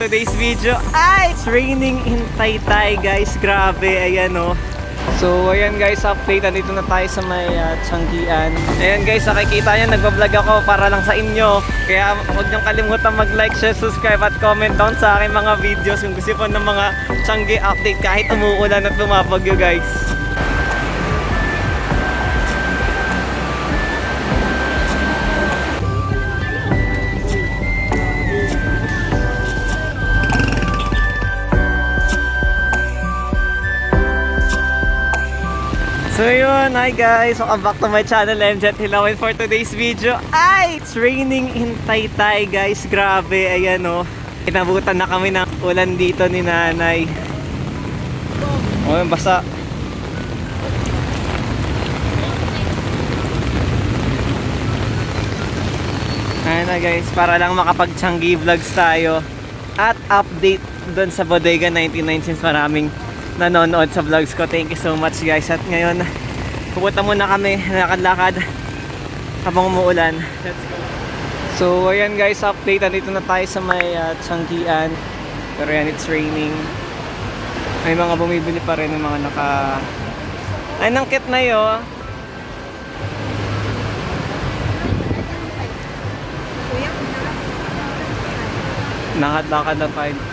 Today's video ay it's raining in Taytay guys. Grabe, ayan oh. So ayan guys, update. Nandito na tayo sa may uh, Changian. Ayan guys, nakikita nyo, nagbablog ako para lang sa inyo. Kaya huwag niyong kalimutan mag-like, share, subscribe at comment down sa aking mga videos kung gusto po ng mga Changi update kahit umuulan at bumabagyo guys. So yun, hi guys! Welcome back to my channel, MJet Hilawin for today's video. Ay, it's raining in Taytay guys. Grabe, ayan oh. Inabutan na kami ng ulan dito ni nanay. Oh, basa. Ayan na guys, para lang makapag-changi vlogs tayo at update doon sa Bodega 99 since maraming nanonood sa vlogs ko. Thank you so much guys. At ngayon, pupunta muna kami, lakad-lakad habang umuulan. Let's go. So ayan guys, update. Andito na tayo sa may uh, Changian. Pero yan, it's raining. May mga bumibili pa rin ng mga naka... Ay, nangkit na yun. Lakad-lakad na tayo.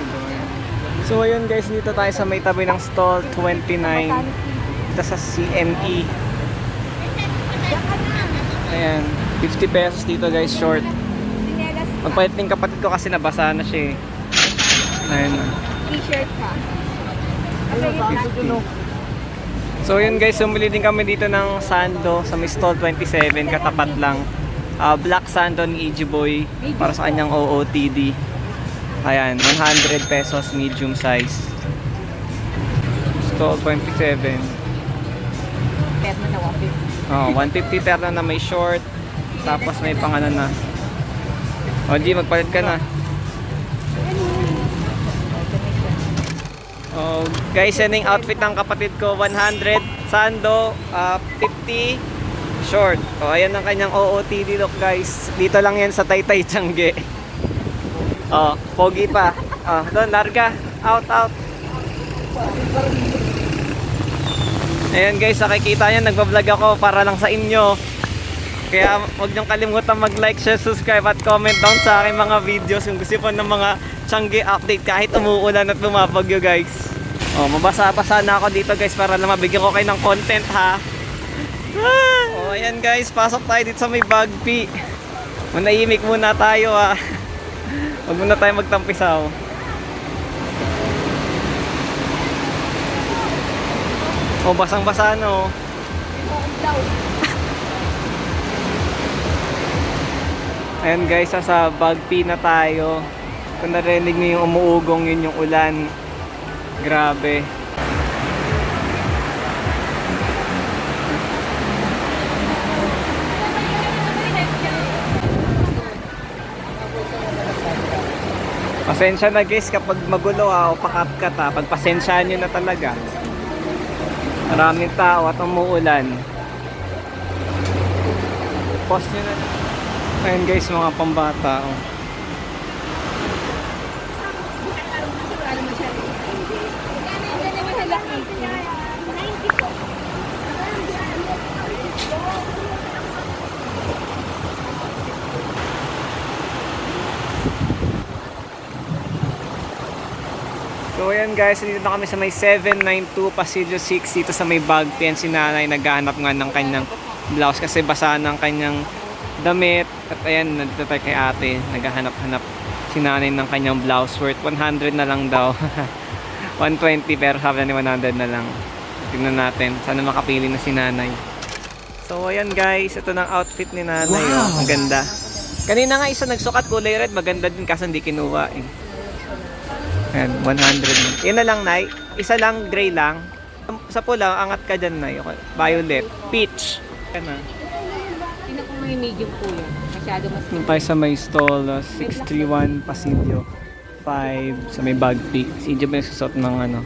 So ayun guys, dito tayo sa may tabi ng stall 29. Dito sa CME. Ayan, 50 pesos dito guys, short. Magpalit din kapatid ko kasi nabasa na siya eh. Ayan. T-shirt ka. So yun guys, sumili din kami dito ng sando sa may stall 27, katapat lang. Ah, black sando ni EG Boy para sa kanyang OOTD. Ayan, 100 pesos medium size. Stall 27. Pero na 150. Oh, 150 terno na may short. Tapos may pang ano na. O, G, magpalit ka na. Oh, guys, yan yung outfit ng kapatid ko. 100 sando, ah, 50 short. O, ayan ang kanyang OOTD look, guys. Dito lang yan sa Taytay Tiangge. Oh, pogi pa. Oh, doon, larga. Out, out. Ayan guys, nakikita nyo, nagbablog ako para lang sa inyo. Kaya huwag niyong kalimutan mag-like, share, subscribe at comment down sa aking mga videos kung gusto po ng mga Changi update kahit umuulan at bumabagyo guys. Oh, mabasa-basa na ako dito guys para lang mabigyan ko kayo ng content ha. Ah! Oh, ayan guys, pasok tayo dito sa may Bagpi. Manahimik muna tayo ha. Huwag muna tayo magtampisaw. Oh, basang-basa no. Ayan guys, sa Bagpi na tayo. Kung narinig niyo yung umuugong, yun yung ulan. Grabe. Pasensya na guys kapag magulo ha, o pakapkat ha. Pagpasensyaan nyo na talaga. Maraming tao at umuulan. Post nyo na. Ayan guys, mga pambata. Oh. So ayan guys, dito na kami sa may 792 Pasillo 6 dito sa may bag pen. Si nanay naghahanap nga ng kanyang blouse kasi basa ng kanyang damit. At ayan nandito tayo kay ate. Naghahanap-hanap si nanay ng kanyang blouse. Worth 100 na lang daw. 120 pero sabi ni 100 na lang. Tingnan natin. Sana makapili na si nanay. So ayan guys ito ng outfit ni nanay oh. ang ganda. Kanina nga isa nagsukat kulay red. Maganda din kasi hindi kinuha eh. Ayan, 100. Yan na lang, Nay. Isa lang, gray lang. Sa pula, angat ka dyan, Nay. Okay. Violet. Peach. Yan na. Tingnan ko may medium po yan. Masyado mas Doon tayo sa may stall, uh, 631 Pasilio. 5 sa may bag peak. Si Job yung susot ng ano,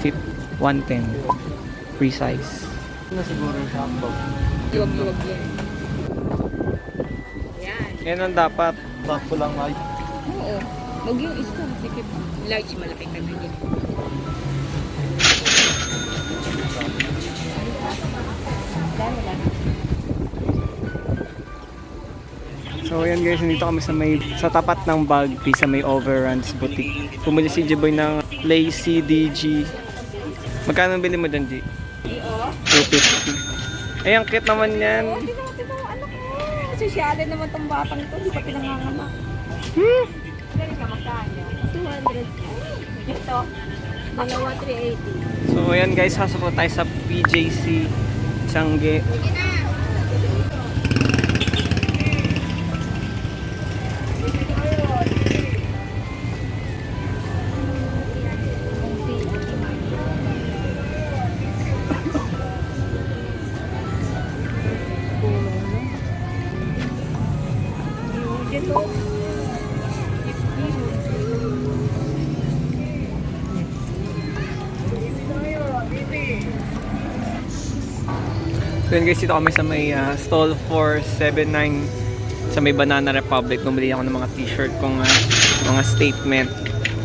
fit 110. Free size. na siguro yung shampoo. Iwag-iwag yan. Yan. Yan ang dapat. Sakto lang ay. Oo. Huwag yung isa. Sige. Large, malaki ka na. Dami lang. So ayan guys, nandito kami sa may sa tapat ng Bagpi sa may Overruns Boutique. Pumili si Jiboy ng Play CDG. Magkano ang bili mo dyan, G? 250. Ay, ang cute naman yan. Oh, tingnan mo, tingnan mo, anak mo. Sosyale naman tong batang to. Di pa pinanganganak. Hmm. Galing ka magkano? 200. Ito. Dalawa 380. So ayan guys, na tayo sa PJC Changi. So yun guys, dito kami sa may ah, stall 479 sa may Banana Republic. Bumili ako ng mga t-shirt kong ah, mga statement.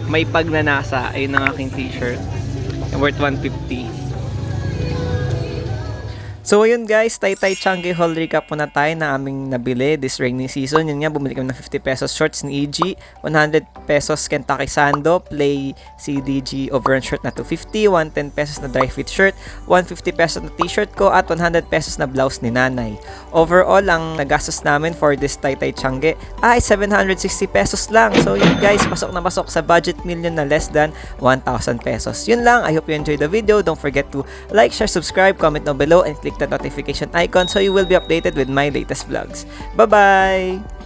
May pagnanasa, ayun ang aking t-shirt. Worth 150. So ayun guys, Taytay Changi Haul recap muna tayo na aming nabili this rainy season. Yun nga, bumili kami ng 50 pesos shorts ni EG, 100 pesos Kentucky Sando, Play CDG overrun shirt na 250, 110 pesos na dry fit shirt, 150 pesos na t-shirt ko, at 100 pesos na blouse ni nanay. Overall, ang nagastos namin for this Taytay Changi ay 760 pesos lang. So yun guys, pasok na pasok sa budget million na less than 1,000 pesos. Yun lang, I hope you enjoyed the video. Don't forget to like, share, subscribe, comment down below, and click the notification icon so you will be updated with my latest vlogs. Bye-bye!